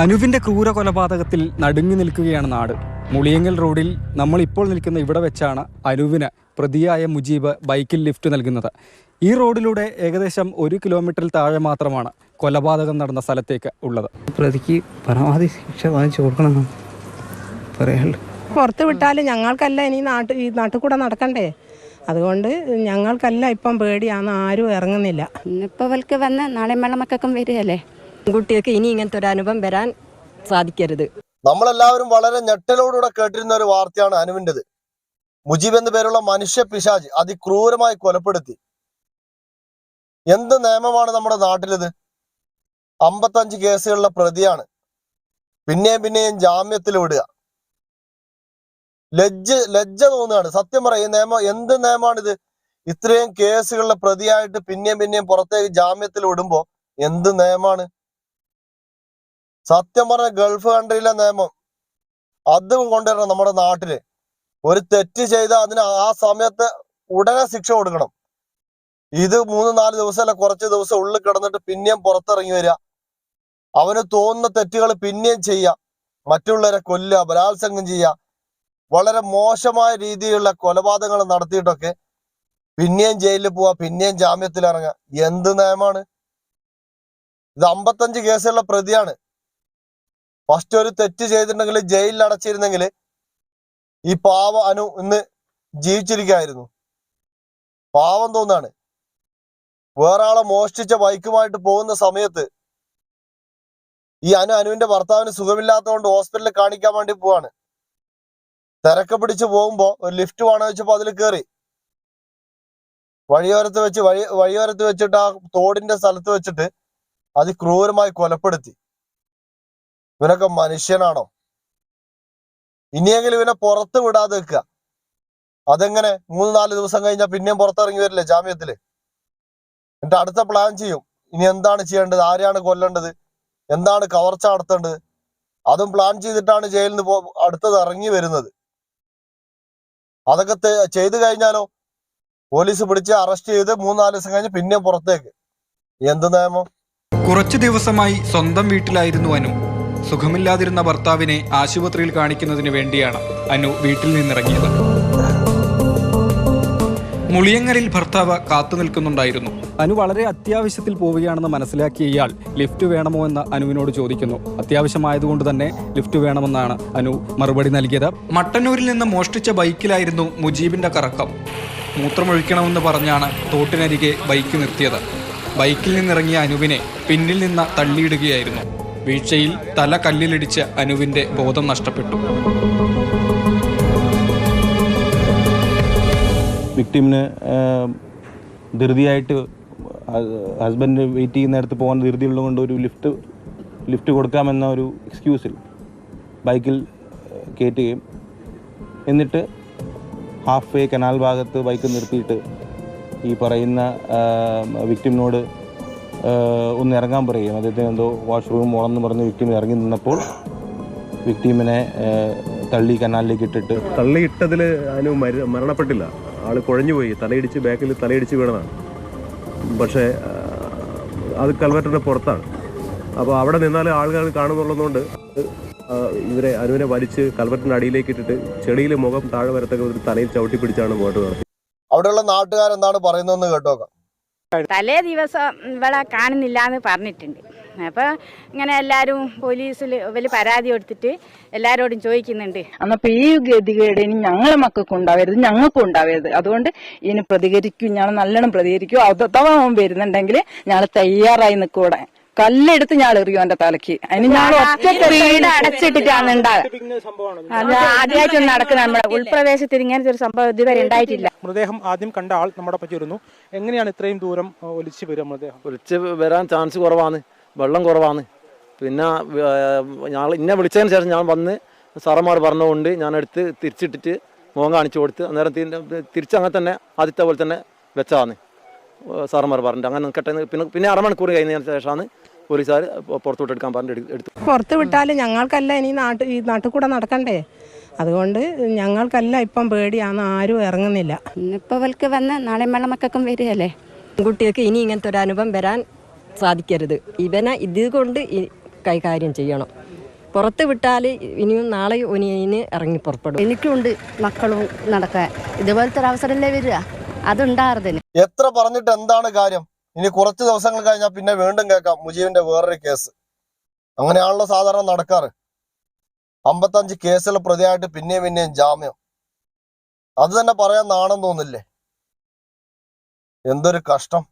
അനുവിന്റെ ക്രൂര കൊലപാതകത്തിൽ നടുങ്ങി നിൽക്കുകയാണ് നാട്. മുളിയങ്ങൽ റോഡിൽ നമ്മൾ ഇപ്പോൾ നിൽക്കുന്ന ഇവിടെ വെച്ചാണ് അനുവിന് പ്രതിയായ മുജീബ് ബൈക്കിൽ ലിഫ്റ്റ് നൽകുന്നത്. ഈ റോഡിലൂടെ ഏകദേശം ഒരു കിലോമീറ്ററിൽ താഴെ മാത്രമാണ് കൊലപാതകം നടന്ന സ്ഥലത്തേക്ക് ഉള്ളത്. പ്രതിക്ക് പരമാവധി ശിക്ഷ വാങ്ങിച്ചു കൊടുക്കണം പറയാനുള്ളൂ പുറത്ത് വിട്ടാൽ ഞങ്ങൾക്കല്ല ഇനി നാട്ട് ഈ നാട്ടിൽ കൂടെ നടക്കണ്ടേ? അതുകൊണ്ട് ഞങ്ങൾക്കല്ല ഇപ്പം പേടിയാണ് ആരും ഇറങ്ങുന്നില്ല. ഇന്നിപ്പോൾ വൽക്ക് വന്ന് നാളെ വെള്ള മക്കൾക്കും വരികയല്ലേ? കുട്ടികൾക്ക് ഇനി ഇങ്ങനത്തെ ഒരു അനുഭവം വരാൻ സാധിക്കരുത്. നമ്മളെല്ലാവരും വളരെ ഞെട്ടലോടുകൂടെ കേട്ടിരുന്ന ഒരു വാർത്തയാണ് അനുവിന്റെത്. മുജീബ് എന്ന പേരുള്ള മനുഷ്യ പിശാജ് അതിക്രൂരമായി കൊലപ്പെടുത്തി. എന്ത് നിയമമാണ് നമ്മുടെ നാട്ടിലിത്? അമ്പത്തഞ്ച് കേസുകളിലെ പ്രതിയാണ്. പിന്നെയും പിന്നെയും ജാമ്യത്തിൽ വിടുക. ലജ്ജ ലജ്ജ തോന്നുകയാണ്. സത്യം പറയാം ഈ നിയമം എന്ത് നിയമമാണിത്? ഇത്രയും കേസുകളിലെ പ്രതിയായിട്ട് പിന്നെയും പിന്നെയും പുറത്തേക്ക് ജാമ്യത്തിൽ വിടുമ്പോ എന്ത് നിയമമാണ്? സത്യം പറഞ്ഞ ഗൾഫ് കൺട്രിയിലെ നിയമം. അതും കൊണ്ടുവരണം നമ്മുടെ നാട്ടിൽ. ഒരു തെറ്റ് ചെയ്ത അതിന് ആ സമയത്ത് ഉടനെ ശിക്ഷ കൊടുക്കണം. ഇത് മൂന്ന് നാല് ദിവസം അല്ല കുറച്ച് ദിവസം ഉള്ളിൽ കിടന്നിട്ട് പിന്നെയും പുറത്തിറങ്ങി വരിക. അവന് തോന്നുന്ന തെറ്റുകൾ പിന്നെയും ചെയ്യുക. മറ്റുള്ളവരെ കൊല്ലുക ബലാത്സംഗം ചെയ്യുക. വളരെ മോശമായ രീതിയിലുള്ള കൊലപാതകങ്ങൾ നടത്തിയിട്ടൊക്കെ പിന്നെയും ജയിലിൽ പോവാ പിന്നെയും ജാമ്യത്തിൽ ഇറങ്ങുക. എന്ത് നിയമമാണ്? ഇത് അമ്പത്തഞ്ച് കേസുള്ള പ്രതിയാണ്. ഫസ്റ്റ് ഒരു തെറ്റ് ചെയ്തിട്ടുണ്ടെങ്കിൽ ജയിലിൽ അടച്ചിരുന്നെങ്കിൽ ഈ പാവ അനു ഇന്ന് ജീവിച്ചിരിക്കായിരുന്നു പാവം തോന്നാണ്. വേറെ ആളെ മോഷ്ടിച്ച ബൈക്കുമായിട്ട് പോകുന്ന സമയത്ത് ഈ അനു അനുവിന്റെ ഭർത്താവിന് സുഖമില്ലാത്തതുകൊണ്ട് ഹോസ്പിറ്റലിൽ കാണിക്കാൻ വേണ്ടി പോവാണ്. തിരക്ക് പിടിച്ച് പോകുമ്പോ ഒരു ലിഫ്റ്റ് വേണം വെച്ചപ്പോ അതിൽ കയറി വഴിയോരത്ത് വെച്ച് വഴി വഴിയോരത്ത് വെച്ചിട്ട് ആ തോടിന്റെ സ്ഥലത്ത് വെച്ചിട്ട് അതിക്രൂരമായി കൊലപ്പെടുത്തി. ഇവനൊക്കെ മനുഷ്യനാണോ? ഇനിയെങ്കിലും ഇവനെ പുറത്ത് വിടാതെ വെക്കുക അതെങ്ങനെ? മൂന്ന് നാല് ദിവസം കഴിഞ്ഞാൽ പിന്നെയും പുറത്തിറങ്ങി വരില്ലേ ജാമ്യത്തിൽ? എന്നിട്ട് അടുത്ത പ്ലാൻ ചെയ്യും. ഇനി എന്താണ് ചെയ്യേണ്ടത്? ആരെയാണ് കൊല്ലേണ്ടത്? എന്താണ് കവർച്ച നടത്തേണ്ടത്? അതും പ്ലാൻ ചെയ്തിട്ടാണ് ജയിലിൽ നിന്ന് അടുത്തത് ഇറങ്ങി വരുന്നത്. അതൊക്കെ ചെയ്തു കഴിഞ്ഞാലോ? പോലീസ് പിടിച്ച് അറസ്റ്റ് ചെയ്ത് മൂന്നാൽ ദിവസം കഴിഞ്ഞ് പിന്നെയും പുറത്തേക്ക്. എന്ത് നിയമം? കുറച്ചു ദിവസമായി സ്വന്തം വീട്ടിലായിരുന്നു അനു. സുഖമില്ലാതിരുന്ന ഭർത്താവിനെ ആശുപത്രിയിൽ കാണിക്കുന്നതിന് വേണ്ടിയാണ് അനു വീട്ടിൽ നിന്നിറങ്ങിയത്. മുളിയങ്ങലിൽ ഭർത്താവ് കാത്തു നിൽക്കുന്നുണ്ടായിരുന്നു. അനു വളരെ അത്യാവശ്യത്തിൽ പോവുകയാണെന്ന് മനസ്സിലാക്കിയ ഇയാൾ ലിഫ്റ്റ് വേണമോ എന്ന് അനുവിനോട് ചോദിക്കുന്നു. അത്യാവശ്യമായതുകൊണ്ട് തന്നെ ലിഫ്റ്റ് വേണമെന്നാണ് അനു മറുപടി നൽകിയത്. മട്ടന്നൂരിൽ നിന്ന് മോഷ്ടിച്ച ബൈക്കിലായിരുന്നു മുജീബിന്റെ കറക്കം. മൂത്രമൊഴിക്കണമെന്ന് പറഞ്ഞാണ് തോട്ടിനരികെ ബൈക്ക് നിർത്തിയത്. ബൈക്കിൽ നിന്നിറങ്ങിയ അനുവിനെ പിന്നിൽ നിന്ന് തള്ളിയിടുകയായിരുന്നു. വീഴ്ചയിൽ തല കല്ലിലിടിച്ച് അനുവിന്റെ ബോധം നഷ്ടപ്പെട്ടു. വിക്ടിമിന് ധൃതിയായിട്ട് ഹസ്ബൻഡ് വെയിറ്റ് ചെയ്യുന്നിടത്ത് പോകാൻ ധൃതിയുള്ളത് കൊണ്ട് ഒരു ലിഫ്റ്റ് ലിഫ്റ്റ് കൊടുക്കാമെന്ന ഒരു എക്സ്ക്യൂസിൽ ബൈക്കിൽ കയറ്റുകയും. എന്നിട്ട് ഹാഫ് വേ കനാൽ ഭാഗത്ത് ബൈക്ക് നിർത്തിയിട്ട് ഈ പറയുന്ന വിക്ടിമിനോട് ഒന്ന് ഇറങ്ങാൻ പറയും. അദ്ദേഹത്തിന് എന്തോ വാഷ്റൂം പോകണമെന്ന് പറഞ്ഞ് വിക്ടിം ഇറങ്ങി നിന്നപ്പോൾ വിക്ടീമിനെ തള്ളി കനാലിലേക്ക് ഇട്ടിട്ട് തള്ളിയിട്ടതിൽ അനു മര മരണപ്പെട്ടില്ല. ആൾ കുഴഞ്ഞുപോയി തലയിടിച്ച് ബാക്കിൽ തലയിടിച്ച് വീണതാണ്. പക്ഷേ ആ, അത് കൽവറ്റിന്റെ പുറത്താണ്. അപ്പോൾ അവിടെ നിന്നാൽ ആളുകൾ കാണുന്നുള്ളതുകൊണ്ട് ഇവരെ അനുവിനെ വലിച്ച് കൽവറ്റിന്റെ അടിയിലേക്ക് ഇട്ടിട്ട് ചെടിയിൽ മുഖം താഴെ വരത്തക്ക ഒരു തലയിൽ ചവിട്ടി പിടിച്ചാണ് പോയിട്ട് നടത്തി അവിടെയുള്ള നാട്ടുകാരെന്താണ് പറയുന്നതെന്ന് കേട്ടോക്കാം. തലേ ദിവസം ഇവളെ കാണുന്നില്ല എന്ന് പറഞ്ഞിട്ടുണ്ട്. അപ്പോൾ ഇങ്ങനെ എല്ലാവരും പോലീസിൽ ഇവർ പരാതി കൊടുത്തിട്ട് എല്ലാരോടും ചോദിക്കുന്നുണ്ട്. അന്നപ്പോ ഈ ഗതികേട് ഇനി ഞങ്ങളെ മക്കൾക്ക് ഉണ്ടാവരുത് ഞങ്ങൾക്കും ഉണ്ടാവരുത്. അതുകൊണ്ട് ഇനി പ്രതികരിക്കും ഞങ്ങൾ നല്ലോണം പ്രതികരിക്കും. അഥവാ അവൻ വരുന്നുണ്ടെങ്കിൽ ഞങ്ങൾ തയ്യാറായി നിൽക്കൂടെ കല്ലെടുത്ത് ഞാൻ എറിയും എന്റെ തലക്ക് അതിന് ഞാൻ വീട് അടച്ചിട്ടിട്ടാണ് ഉണ്ടാകുക അത് ആദ്യമായിട്ട് നടക്കുന്ന നമ്മുടെ ഉൾപ്രദേശത്തിൽ ഇങ്ങനത്തെ ഒരു സംഭവം ഇതുവരെ ഉണ്ടായിട്ടില്ല. മൃതദേഹം ആദ്യം കണ്ട ആൾ നമ്മുടെ പറ്റിയിരുന്നു എങ്ങനെയാണ് ഇത്രയും ദൂരം ഒലിച്ചു വരിക മൃതദേഹം? ഒലിച്ച് വരാൻ ചാൻസ് കുറവാണ്. വെള്ളം കുറവാണ്. പിന്നെ ഞാൻ ഇന്നെ വിളിച്ചതിന് ശേഷം ഞാൻ വന്ന് സാറന്മാർ പറഞ്ഞുകൊണ്ട് ഞാൻ എടുത്ത് തിരിച്ചിട്ടിട്ട് മുഖം കാണിച്ചു കൊടുത്ത് അന്നേരം തിരിച്ച് അങ്ങനെ തന്നെ ആദ്യത്തെ പോലെ തന്നെ വെച്ചതാണ്. സാറന്മാർ പറഞ്ഞിട്ട് അങ്ങനെ നിൽക്കട്ടെ എന്ന് പിന്നെ പിന്നെ അരമണിക്കൂർ കഴിഞ്ഞതിന് ശേഷമാണ് പോലീസുകാർ പുറത്തോട്ട് എടുക്കാൻ പറഞ്ഞിട്ട് എടു- എടുത്തു. പുറത്ത് വിട്ടാൽ ഞങ്ങൾക്കല്ല ഇനി നാട്ടിൽ ഈ നാട്ടിൽ കൂടെ നടക്കണ്ടേ? അതുകൊണ്ട് ഞങ്ങൾക്കല്ല ഇപ്പം പേടിയാന്ന് ആരും ഇറങ്ങുന്നില്ല. ഇന്നിപ്പോൾ അവൾക്ക് വന്ന് നാളെ മക്കൾക്കും വരികയല്ലേ? കുട്ടികൾക്ക് ഇനി ഇങ്ങനത്തെ ഒരു അനുഭവം വരാൻ സാധിക്കരുത്. ഇവനെ ഇതുകൊണ്ട് കൈകാര്യം ചെയ്യണം. പുറത്ത് വിട്ടാൽ ഇനിയും നാളെ ഒനിയന് ഇറങ്ങി പുറപ്പെടും. എനിക്കുണ്ട് മക്കളും നടക്കാൻ. ഇതുപോലത്തെ ഒരു അവസരമല്ലേ വരിക? എത്ര പറഞ്ഞിട്ട് എന്താണ് കാര്യം? ഇനി കുറച്ച് ദിവസങ്ങൾ കഴിഞ്ഞാൽ പിന്നെ വീണ്ടും കേൾക്കാം മുജീബിന്റെ വേറൊരു കേസ് അങ്ങനെയാണല്ലോ സാധാരണ നടക്കാറ്. അമ്പത്തഞ്ച് കേസിൽ പ്രതിയായിട്ട് പിന്നെയും പിന്നെയും ജാമ്യം. അത് തന്നെ പറയാൻ നാണം തോന്നില്ലേ? എന്തൊരു കഷ്ടം.